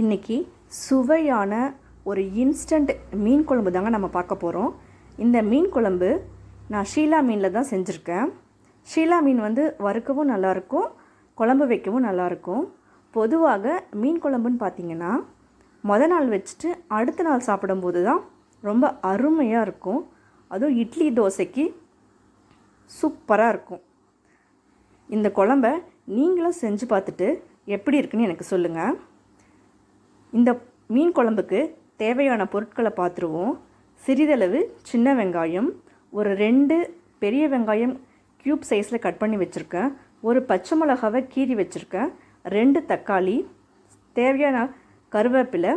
இன்றைக்கி சுவையான ஒரு இன்ஸ்டண்ட் மீன் குழம்பு தாங்க நம்ம பார்க்க போகிறோம் இந்த மீன் குழம்பு நான் ஷீலா மீனில் தான் செஞ்சுருக்கேன். ஷீலா மீன் வந்து வறுக்கவும் நல்லாயிருக்கும் குழம்பு வைக்கவும் நல்லாயிருக்கும். பொதுவாக மீன் குழம்புன்னு பார்த்தீங்கன்னா மொதல் நாள் வச்சுட்டு அடுத்த நாள் சாப்பிடும்போது தான் ரொம்ப அருமையாக இருக்கும். அதுவும் இட்லி தோசைக்கு சூப்பராக இருக்கும். இந்த குழம்ப நீங்களும் செஞ்சு பார்த்துட்டு எப்படி இருக்குன்னு எனக்கு சொல்லுங்கள் இந்த மீன் குழம்புக்கு தேவையான பொருட்களை பார்த்துருவோம். சிறிதளவு சின்ன வெங்காயம் ஒரு ரெண்டு பெரிய வெங்காயம் க்யூப் சைஸில் கட் பண்ணி வச்சுருக்கேன். ஒரு பச்சை மிளகாவை கீறி வச்சுருக்கேன். ரெண்டு தக்காளி தேவையான கருவேப்பிலை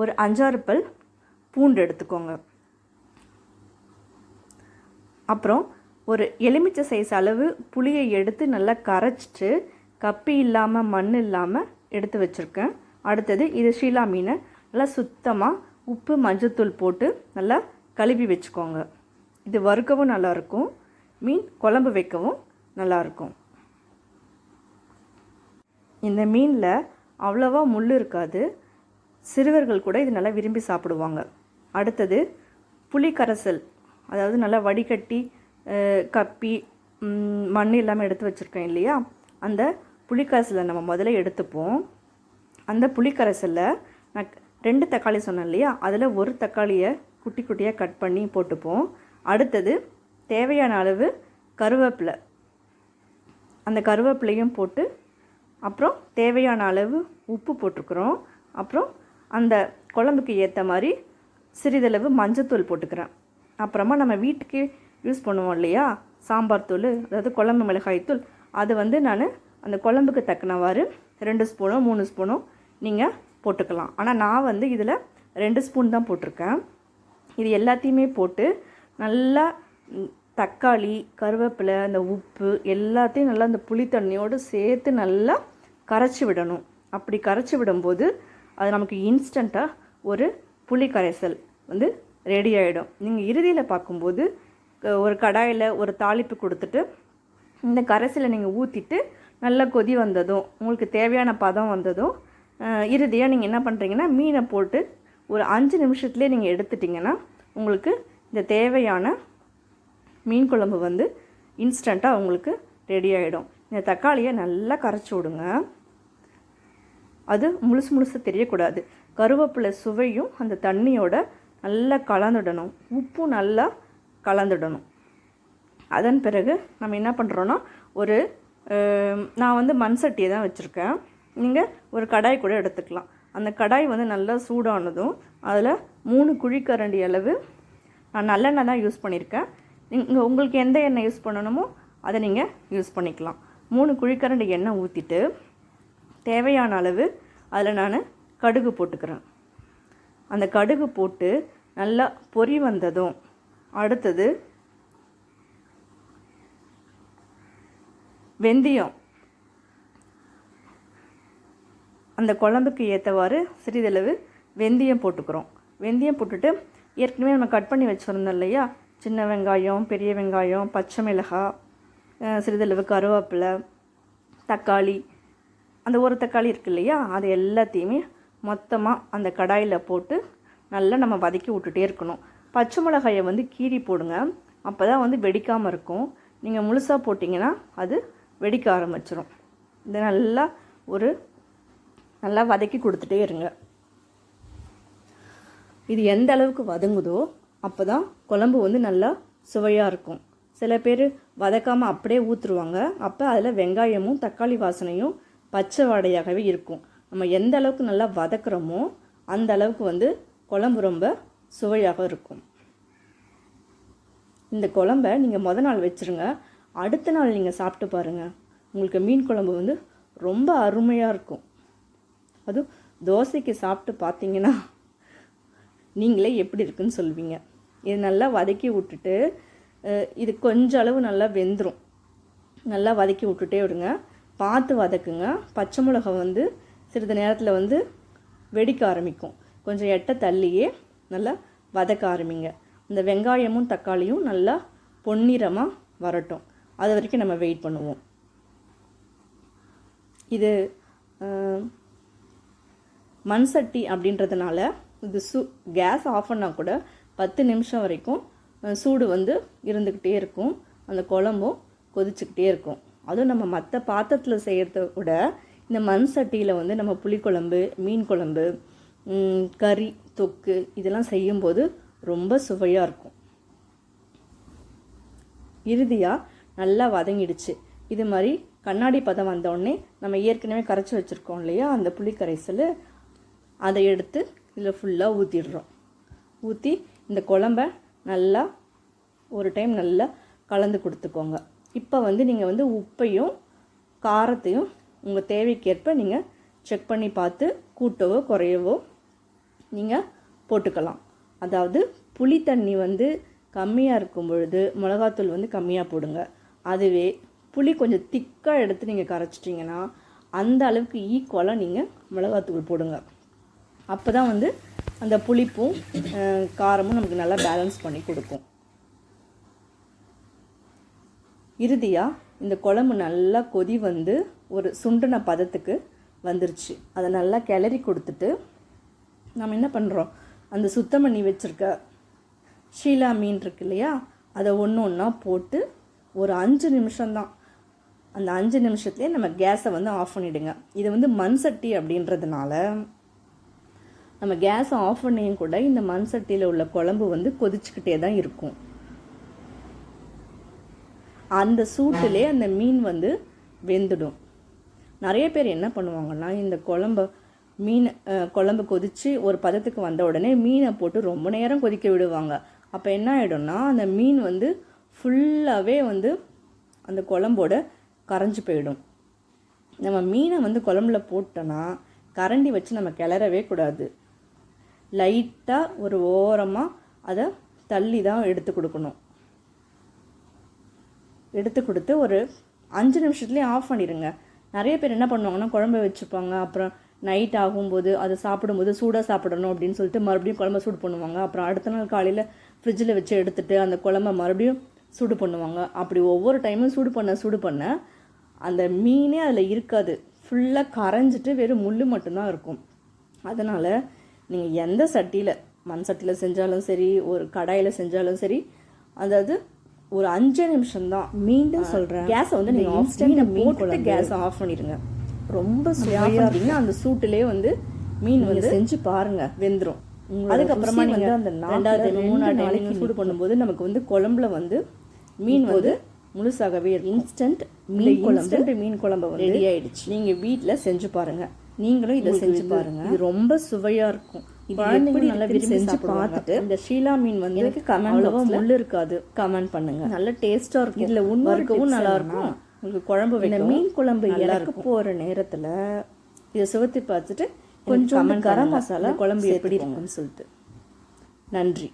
ஒரு அஞ்சாறு பல் பூண்டு எடுத்துக்கோங்க. அப்புறம் ஒரு எலுமிச்சை சைஸ் அளவு புளியை எடுத்து நல்லா கரைச்சிட்டு கப்பி இல்லாமல் மண் இல்லாமல் எடுத்து வச்சுருக்கேன். அடுத்தது இது ஷீலா மீனை. நல்லா சுத்தமாக உப்பு மஞ்சத்தூள் போட்டு நல்லா கழுவி வச்சுக்கோங்க. இது வறுக்கவும் நல்லாயிருக்கும். மீன் குழம்பு வைக்கவும் நல்லாயிருக்கும். இந்த மீனில் அவ்வளோவா முள் இருக்காது. சிறுவர்கள் கூட இது நல்லா விரும்பி சாப்பிடுவாங்க. அடுத்தது புளி கரைசல். அதாவது நல்லா வடிகட்டி கப்பி மண் இல்லாமல் எடுத்து வச்சுருக்கேன் இல்லையா? அந்த புளிக்கரைசலை நம்ம முதல்ல எடுத்துப்போம். அந்த புளிக்கரைசலில் நான் ரெண்டு தக்காளி சொன்னேன் இல்லையா? அதில் ஒரு தக்காளியை குட்டி குட்டியாக கட் பண்ணி போட்டுப்போம். அடுத்தது தேவையான அளவு கருவேப்பிலை. அந்த கருவேப்பிலையும் போட்டு அப்புறம் தேவையான அளவு உப்பு போட்டிருக்குறோம் அப்புறம் அந்த குழம்புக்கு ஏற்ற மாதிரி சிறிதளவு மஞ்சத்தூள் போட்டுக்கிறேன். அப்புறமா நம்ம வீட்டுக்கு யூஸ் பண்ணுவோம் இல்லையா? சாம்பார் தூள் அதாவது குழம்பு மிளகாய் தூள் அது வந்து நான் அந்த குழம்புக்கு தக்கனவாறு ரெண்டு ஸ்பூனோ மூணு ஸ்பூனோ நீங்கள் போட்டுக்கலாம். ஆனால் நான் வந்து இதில் ரெண்டு ஸ்பூன் தான் போட்டிருக்கேன். இது எல்லாத்தையுமே போட்டு நல்லா தக்காளி கருவேப்பிலை அந்த உப்பு எல்லாத்தையும் நல்லா அந்த புளி தண்ணியோடு சேர்த்து நல்லா கரைச்சி விடணும். அப்படி கரைச்சி விடும்போது அது நமக்கு இன்ஸ்டண்ட்டாக ஒரு புளி கரைசல் வந்து ரெடி ஆகிடும் நீங்கள் இறுதியில் பார்க்கும்போது ஒரு கடாயில் ஒரு தாளிப்பு கொடுத்துட்டு இந்த கரைசலை நீங்கள் ஊற்றிட்டு நல்லா கொதி வந்ததும் உங்களுக்கு தேவையான பதம் வந்ததும் இறுதியாக நீங்கள் என்ன பண்ணுறீங்கன்னா மீனை போட்டு ஒரு அஞ்சு நிமிஷத்துலேயே நீங்கள் எடுத்துட்டிங்கன்னா உங்களுக்கு இந்த தேவையான மீன் குழம்பு வந்து இன்ஸ்டண்ட்டாக உங்களுக்கு ரெடி ஆகிடும் இந்த தக்காளியை நல்லா கரைச்சி விடுங்க. அது முழுசு முழுசு தெரியக்கூடாது. கருவேப்பிலை சுவையும் அந்த தண்ணியோட நல்லா கலந்துடணும். உப்பும் நல்லா கலந்துடணும். அதன் பிறகு நம்ம என்ன பண்ணுறோன்னா ஒரு நான் வந்து மண் சட்டியை தான் வச்சுருக்கேன். நீங்கள் ஒரு கடாய் கூட எடுத்துக்கலாம். அந்த கடாய் வந்து நல்லா சூடானதும் அதில் மூணு குழிக்கரண்டி அளவு நான் நல்லெண்ணெய் தான் யூஸ் பண்ணியிருக்கேன் நீங்கள் உங்களுக்கு எந்த எண்ணெய் யூஸ் பண்ணணுமோ அதை நீங்கள் யூஸ் பண்ணிக்கலாம். மூணு குழிக்கரண்டி எண்ணெய் ஊற்றிட்டு தேவையான அளவு அதில் நான் கடுகு போட்டுக்கிறேன். அந்த கடுகு போட்டு நல்லா பொரி வந்ததும் அடுத்தது வெந்தயம். அந்த குழம்புக்கு ஏற்றவாறு சிறிதளவு வெந்தயம் போட்டுக்கிறோம். வெந்தயம் போட்டுட்டு ஏற்கனவே நம்ம கட் பண்ணி வச்சுருந்தோம் இல்லையா? சின்ன வெங்காயம் பெரிய வெங்காயம் பச்சை மிளகாய் சிறிதளவு கருவேப்பிலை தக்காளி. அந்த ஒரு தக்காளி இருக்கு இல்லையா? அது எல்லாத்தையுமே மொத்தமாக அந்த கடாயில் போட்டு நல்லா நம்ம வதக்கி விட்டுட்டே இருக்கணும். பச்சை மிளகாயை வந்து கீறி போடுங்க. அப்போ தான் வந்து வெடிக்காமல் இருக்கும். நீங்கள் முழுசாக போட்டிங்கன்னா அது வெடிக்க ஆரம்பிச்சிடும் இது நல்லா ஒரு நல்லா வதக்கி கொடுத்துட்டே இருங்க. இது எந்த அளவுக்கு வதங்குதோ அப்போ தான் குழம்பு வந்து நல்லா சுவையாக இருக்கும். சில பேர் வதக்காமல் அப்படியே ஊற்றுருவாங்க அப்போ அதில் வெங்காயமும் தக்காளி வாசனையும் பச்சை வாடையாகவே இருக்கும். நம்ம எந்த அளவுக்கு நல்லா வதக்குறோமோ அந்த அளவுக்கு வந்து குழம்பு ரொம்ப சுவையாக இருக்கும். இந்த குழம்ப நீங்கள் மொதல் நாள் வச்சுருங்க. அடுத்த நாள் நீங்கள் சாப்பிட்டு பாருங்கள் உங்களுக்கு மீன் குழம்பு வந்து ரொம்ப அருமையாக இருக்கும். அதுவும் தோசைக்கு சாப்பிட்டு பார்த்தீங்கன்னா நீங்களே எப்படி இருக்குன்னு சொல்வீங்க இது நல்லா வதக்கி விட்டுட்டு இது கொஞ்ச அளவு நல்லா வெந்துடும் நல்லா வதக்கி விட்டுட்டே விடுங்க. பார்த்து வதக்குங்க. பச்சை மிளகாய் வந்து சிறிது நேரத்தில் வந்து வெடிக்க ஆரம்பிக்கும். கொஞ்சம் எட்ட தள்ளியே நல்லா வதக்க ஆரம்பிங்க. இந்த வெங்காயமும் தக்காளியும் நல்லா பொன்னிறமாக வரட்டும். அது வரைக்கும் நம்ம வெயிட் பண்ணுவோம். இது மண் சட்டி அப்படின்றதுனால இது சூ கேஸ் ஆஃப் பண்ணால் கூட பத்து நிமிஷம் வரைக்கும் சூடு வந்து இருந்துக்கிட்டே இருக்கும். அந்த குழம்பும் கொதிச்சுக்கிட்டே இருக்கும். அதுவும் நம்ம மற்ற பாத்திரத்தில் செய்கிறத விட இந்த மண் சட்டியில் வந்து நம்ம புளிக்குழம்பு மீன் குழம்பு கறி தொக்கு இதெல்லாம் செய்யும்போது ரொம்ப சுவையாக இருக்கும். இறுதியாக நல்லா வதங்கிடுச்சு. இது மாதிரி கண்ணாடி பதம் வந்தோடனே நம்ம ஏற்கனவே கரைச்சி வச்சுருக்கோம் இல்லையா? அந்த புளி கரைசல் அதை எடுத்து இதில் ஃபுல்லாக ஊற்றிடுறோம் ஊற்றி இந்த குழம்ப நல்லா ஒரு டைம் நல்லா கலந்து கொடுத்துக்கோங்க. இப்போ வந்து நீங்கள் வந்து உப்பையும் காரத்தையும் உங்கள் தேவைக்கேற்ப நீங்கள் செக் பண்ணி பார்த்து கூட்டவோ குறையவோ நீங்கள் போட்டுக்கலாம். அதாவது புளி தண்ணி வந்து கம்மியாக இருக்கும் பொழுது மிளகாத்தூள் வந்து கம்மியாக போடுங்க. அதுவே புளி கொஞ்சம் திக்காக எடுத்து நீங்கள் கரைச்சிட்டிங்கன்னா அந்த அளவுக்கு ஈக்குவலாக நீங்கள் மிளகாத்தூள் போடுங்க. அப்போ தான் வந்து அந்த புளிப்பும் காரமும் நமக்கு நல்லா பேலன்ஸ் பண்ணி கொடுக்கும். இறுதியாக இந்த குழம்பு நல்லா கொதி வந்து ஒரு சுண்டின பதத்துக்கு வந்துருச்சு. அதை நல்லா கிளறி கொடுத்துட்டு நம்ம என்ன பண்ணுறோம் அந்த சுத்தம் பண்ணி வச்சுருக்க ஷீலா மீன் இருக்கு இல்லையா? அதை ஒன்று ஒன்றா போட்டு ஒரு அஞ்சு நிமிஷம்தான். அந்த அஞ்சு நிமிஷத்துலேயே நம்ம கேஸை வந்து ஆஃப் பண்ணிவிடுங்க இது வந்து மண் சட்டி அப்படின்றதுனால நம்ம கேஸை ஆஃப் பண்ணியும் கூட இந்த மண் சட்டியில் உள்ள குழம்பு வந்து கொதிச்சுக்கிட்டே தான் இருக்கும். அந்த சூட்டிலே அந்த மீன் வந்து வெந்துடும். நிறைய பேர் என்ன பண்ணுவாங்கன்னா இந்த குழம்ப மீன் குழம்பு கொதித்து ஒரு பதத்துக்கு வந்த உடனே மீனை போட்டு ரொம்ப நேரம் கொதிக்க விடுவாங்க. அப்போ என்ன ஆகிடும்னா அந்த மீன் வந்து ஃபுல்லாகவே வந்து அந்த குழம்போட கரைஞ்சு போயிடும். நம்ம மீனை வந்து குழம்புல போட்டோன்னா கரண்டி வச்சு நம்ம கிளறவே கூடாது. லைட்டாக ஒரு ஓரமாக அதை தள்ளி தான் எடுத்து கொடுக்கணும். எடுத்து கொடுத்து ஒரு அஞ்சு நிமிஷத்துலேயே ஆஃப் பண்ணிடுங்க நிறைய பேர் என்ன பண்ணுவாங்கன்னா குழம்பு வச்சுப்பாங்க. அப்புறம் நைட் ஆகும்போது அதை சாப்பிடும்போது சூடாக சாப்பிடணும் அப்படின்னு சொல்லிட்டு மறுபடியும் குழம்ப சூடு பண்ணுவாங்க. அப்புறம் அடுத்த நாள் காலையில் ஃப்ரிட்ஜில் வச்சு எடுத்துட்டு அந்த குழம்ப மறுபடியும் சூடு பண்ணுவாங்க. அப்படி ஒவ்வொரு டைமும் சூடு பண்ண சூடு பண்ண அந்த மீனே அதில் இருக்காது. ஃபுல்லாக கரைஞ்சிட்டு வெறும் முள் மட்டும்தான் இருக்கும். அதனால் நீங்கள் எந்த சட்டியில் மண் சட்டியில் செஞ்சாலும் சரி ஒரு கடாயில் செஞ்சாலும் சரி அதாவது ஒரு அஞ்சு நிமிஷம் தான் மீண்டும் சொல்கிறேன் கேஸை வந்து நீங்கள் ஆஃப் பண்ணி போட்டு கேஸை ஆஃப் பண்ணிடுங்க. ரொம்ப சுவையாக இருந்தீங்கன்னா அந்த சூட்டிலே வந்து மீன் வந்து செஞ்சு பாருங்க. வெந்துடும் அதுக்கப்புறமா வந்து அந்த ரெண்டாவது மூணாவது நாளைக்கு சூடு பண்ணும்போது நமக்கு வந்து குழம்புல வந்து மீன் வந்து முழுசாகவே இன்ஸ்டன்ட் மீன் குழம்பு மீன் குழம்பு வந்து ரெடி ஆயிடுச்சு. நீங்க வீட்டில் செஞ்சு பாருங்க. நீங்களும் இதை செஞ்சு பாருங்க. இது ரொம்ப சுவையா இருக்கும். குழந்தைங்க நல்லா விரும்பி செஞ்சு பார்த்துட்டு இந்த ஷீலா மீன் வந்து எனக்கு கமெண்ட் முள் இருக்காது. கமெண்ட் பண்ணுங்க. நல்ல டேஸ்டா இருக்கும். இதுல உண்மைக்கும் நல்லா இருக்கும். உங்களுக்கு குழம்பு வைக்க மீன் குழம்பு இறக்க போற நேரத்துல இதை சுவத்தி பார்த்துட்டு கொஞ்சம் கரம் மசாலா குழம்பு எப்படி இருக்குன்னு சொல்லிட்டு. நன்றி.